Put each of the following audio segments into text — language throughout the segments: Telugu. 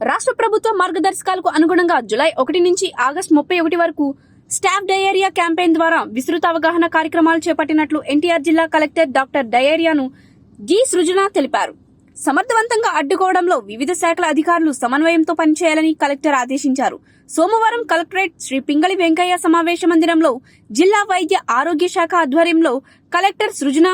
రాష్ట్ర ప్రభుత్వ మార్గదర్శకాలకు అనుగుణంగా జులై ఒకటి నుంచి ఆగస్టు ముప్పై ఒకటి వరకు స్టాఫ్ డయేరియా క్యాంపెయిన్ ద్వారా విస్తృత అవగాహన కార్యక్రమాలు చేపట్టినట్లు ఎన్టీఆర్ జిల్లా కలెక్టర్ డాక్టర్ డయేరియాను జి. సృజన తెలిపారు. సమర్థవంతంగా అడ్డుకోవడంలో వివిధ శాఖల అధికారులు సమన్వయంతో పనిచేయాలని కలెక్టర్ ఆదేశించారు. సోమవారం కలెక్టరేట్ శ్రీ పింగళి వెంకయ్య సమావేశ మందిరంలో జిల్లా వైద్య ఆరోగ్య శాఖ ఆధ్వర్యంలో కలెక్టర్ సృజన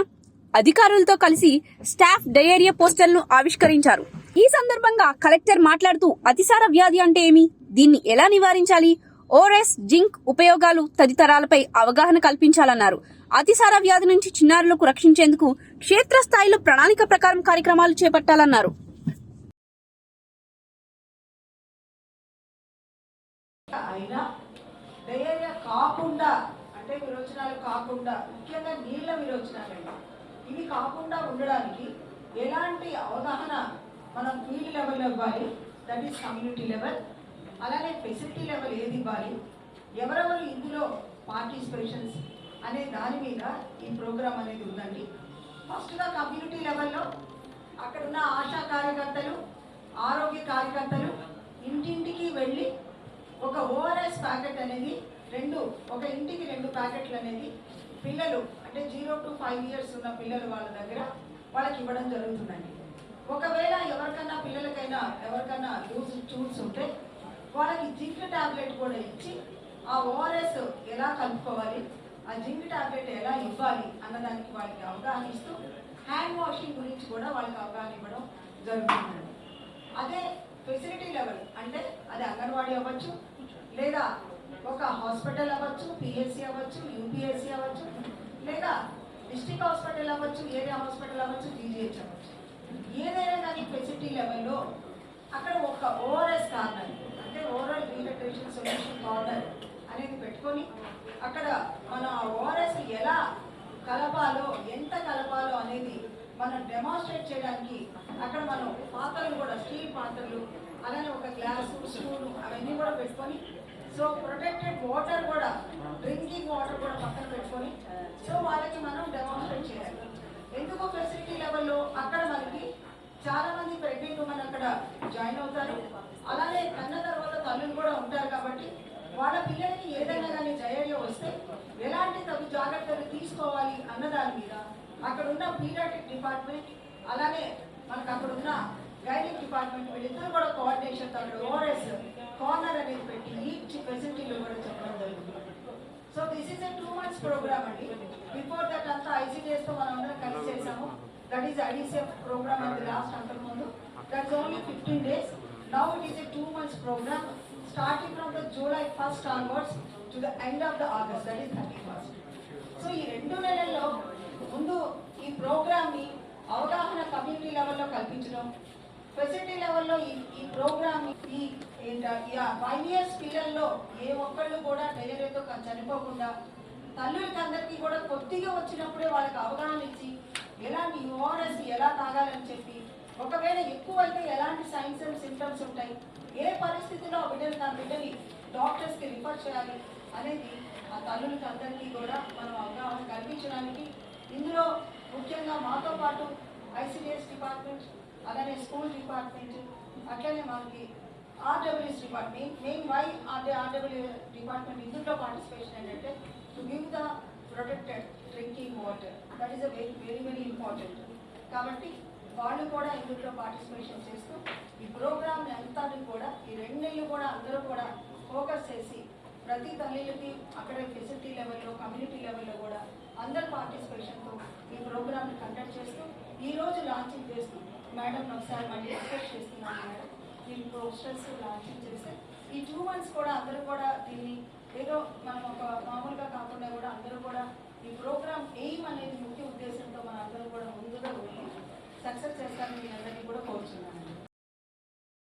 అధికారులతో కలిసి స్టాఫ్ డయేరియా పోస్టర్లను ఆవిష్కరించారు. ఈ సందర్భంగా కలెక్టర్ మాట్లాడుతూ అతిసార వ్యాధి అంటే ఏమి? దీన్ని ఎలా నివారించాలి? ఓరెస్ జింక్ ఉపయోగాలు తదితరాలపై అవగాహన కల్పించాలన్నారు. అతిసార వ్యాధి నుంచి చిన్నారులకు రక్షించేందుకు క్షేత్రస్థాయిలో ప్రణాళిక ప్రకారం కార్యక్రమాలు చేపట్టాలన్నారు. కాకుండా అంటే విరోచనాలు కాకుండా ముఖ్యంగా ఇవి కాకుండా ఉండడానికి ఎలాంటి అవగాహన మనం ఫీల్డ్ లెవెల్ ఇవ్వాలి? దట్ ఈస్ కమ్యూనిటీ లెవెల్ అలానే ఫెసిలిటీ లెవెల్ ఏది ఇవ్వాలి? ఎవరెవరు ఇందులో పార్టిసిపేషన్స్ అనే దాని మీద ఈ ప్రోగ్రామ్ అనేది ఉందండి. ఫస్ట్గా కమ్యూనిటీ లెవెల్లో అక్కడ ఉన్న ఆశా కార్యకర్తలు ఆరోగ్య కార్యకర్తలు ఇంటింటికి వెళ్ళి ఒక ఓఆర్ఎస్ ప్యాకెట్ అనేది రెండు ఒక ఇంటికి రెండు ప్యాకెట్లు అనేది పిల్లలు అంటే జీరో టు ఫైవ్ ఇయర్స్ ఉన్న పిల్లలు వాళ్ళ దగ్గర వాళ్ళకి ఇవ్వడం జరుగుతుందండి. ఒకవేళ ఎవరికైనా పిల్లలకైనా ఎవరికైనా లూజ్ చూడ్స్ ఉంటే వాళ్ళకి జింక్ టాబ్లెట్ కూడా ఇచ్చి ఆ ఓఆర్ఎస్ ఎలా కలుపుకోవాలి ఆ జింక్ టాబ్లెట్ ఎలా ఇవ్వాలి అన్నదానికి వాళ్ళకి అవగాహన ఇస్తూ హ్యాండ్ వాషింగ్ గురించి కూడా వాళ్ళకి అవగాహన ఇవ్వడం జరుగుతుందండి అదే ఫెసిలిటీ లెవెల్ అంటే అది అంగన్వాడీ అవ్వచ్చు లేదా ఒక హాస్పిటల్ అవ్వచ్చు పిహెచ్సి అవ్వచ్చు యూపీఎస్సి అవ్వచ్చు లేదా డిస్ట్రిక్ట్ హాస్పిటల్ అవ్వచ్చు ఏరియా హాస్పిటల్ అవ్వచ్చు జీజీహెచ్ అవ్వచ్చు. ఏదైనా కానీ ఫెసిలిటీ లెవెల్లో అక్కడ ఒక ఓఆర్ఎస్ కార్నర్ అంటే ఓవరాల్ రీహైడ్రేషన్ సొల్యూషన్ కార్నర్ అనేది పెట్టుకొని అక్కడ మన ఓఆర్ఎస్ ఎలా కలపాలో ఎంత కలపాలో అనేది మనం డెమాన్స్ట్రేట్ చేయడానికి అక్కడ మనం పాత్రలు కూడా స్టీల్ పాత్రలు అలానే ఒక గ్లాసు స్పూను అవన్నీ కూడా పెట్టుకొని సో ప్రొటెక్టెడ్ వాటర్ కూడా డ్రింకింగ్ వాటర్ కూడా పక్కన పెట్టుకొని సో వాళ్ళకి మనం డెమాన్స్ట్రేట్ చేయాలి ఎందుకు ఫెసిలిటీ లెవెల్లో అక్కడ మనకి చాలా మంది ప్రెగ్నెంట్ ఉమెన్ అక్కడ జాయిన్ అవుతారు. అలానే కన్న తర్వాత తల్లులు కూడా ఉంటారు కాబట్టి వాళ్ళ పిల్లలకి ఏదైనా కానీ జయర్య వస్తే ఎలాంటి తగు జాగ్రత్తలు తీసుకోవాలి అన్న దాని మీద అక్కడ ఉన్న పీరియాటిక్ డిపార్ట్మెంట్ అలానే మనకు అక్కడ ఉన్న గైడింగ్ డిపార్ట్మెంట్ వీళ్ళిద్దరు కూడా కోఆర్డినేషన్ అక్కడ ఓఆర్ఎస్ కార్నర్ అనేది పెట్టి ఈచ్ ఫెసిలిటీలో కూడా చెప్పడం జరుగుతుంది. So this is a two months program అండి. బిఫోర్ దట్ అంతా ఐసీడీఎస్తో మనం అందరం కలిసి చేసాము. That is IDCF program in last అంతకు ముందు that is only fifteen days now it is a two months program starting from the July first onwards to the end of the August that is so ఈ రెండు నెలల్లో ముందు ఈ ప్రోగ్రామ్ అవగాహన కమ్యూనిటీ లెవెల్లో కల్పించడం ఫెసిలిటీ లెవెల్లో ఈ ఈ ప్రోగ్రామ్ ఈ ఫైవ్ ఇయర్స్ పిల్లల్లో ఏ ఒక్కళ్ళు కూడా డెలివరీతో చనిపోకుండా తల్లులకి అందరికీ కూడా కొద్దిగా వచ్చినప్పుడే వాళ్ళకి అవగాహన ఇచ్చి ఎలాంటి ఓఆర్ఎస్ ఎలా తాగాలని చెప్పి ఒకవేళ ఎక్కువ అయితే ఎలాంటి సైన్స్ అండ్ సిమ్టమ్స్ ఉంటాయి ఏ పరిస్థితిలో బిడ్డలు నా తన బిడ్డని డాక్టర్స్కి రిఫర్ చేయాలి అనేది ఆ తల్లులకి అందరికీ కూడా మనం అవగాహన కల్పించడానికి ఇందులో ముఖ్యంగా మాతో పాటు ఐసిడిఎస్ డిపార్ట్మెంట్ అలానే స్కూల్ డిపార్ట్మెంట్ అట్లనే మనకి RWS department mainly RW department ఇందులో పార్టిసిపేషన్ ఏంటంటే to give the protected drinking water that is a very very very important కాబట్టి వాళ్ళు కూడా ఇందులో పార్టిసిపేషన్ చేస్తూ ఈ ప్రోగ్రామ్ అంతా కూడా ఈ రెండు కూడా అందరూ కూడా ఫోకస్ చేసి ప్రతి తల్లిలకి అక్కడ ఫెసిలిటీ లెవెల్లో కమ్యూనిటీ లెవెల్లో కూడా అందరు పార్టిసిపేషన్తో ఈ ప్రోగ్రామ్ని కండక్ట్ చేస్తూ ఈ రోజు లాంచింగ్ చేస్తూ మేడం ఒకసారి మళ్ళీ రిక్వెస్ట్ చేస్తున్నాను మేడం. దీని పోస్టర్స్ లాంచింగ్ చేస్తే ఈ టూ మంత్స్ కూడా అందరూ కూడా దీన్ని ఏదో మనం ఒక మామూలుగా కాకుండా కూడా అందరూ కూడా ఈ ప్రోగ్రామ్ ఎయిమ్ అనేది ముఖ్య ఉద్దేశంతో మన అందరూ కూడా ముందుగా వెళ్ళి సక్సెస్ చేస్తారని మీ అందరినీ కూడా కోరుచున్నాను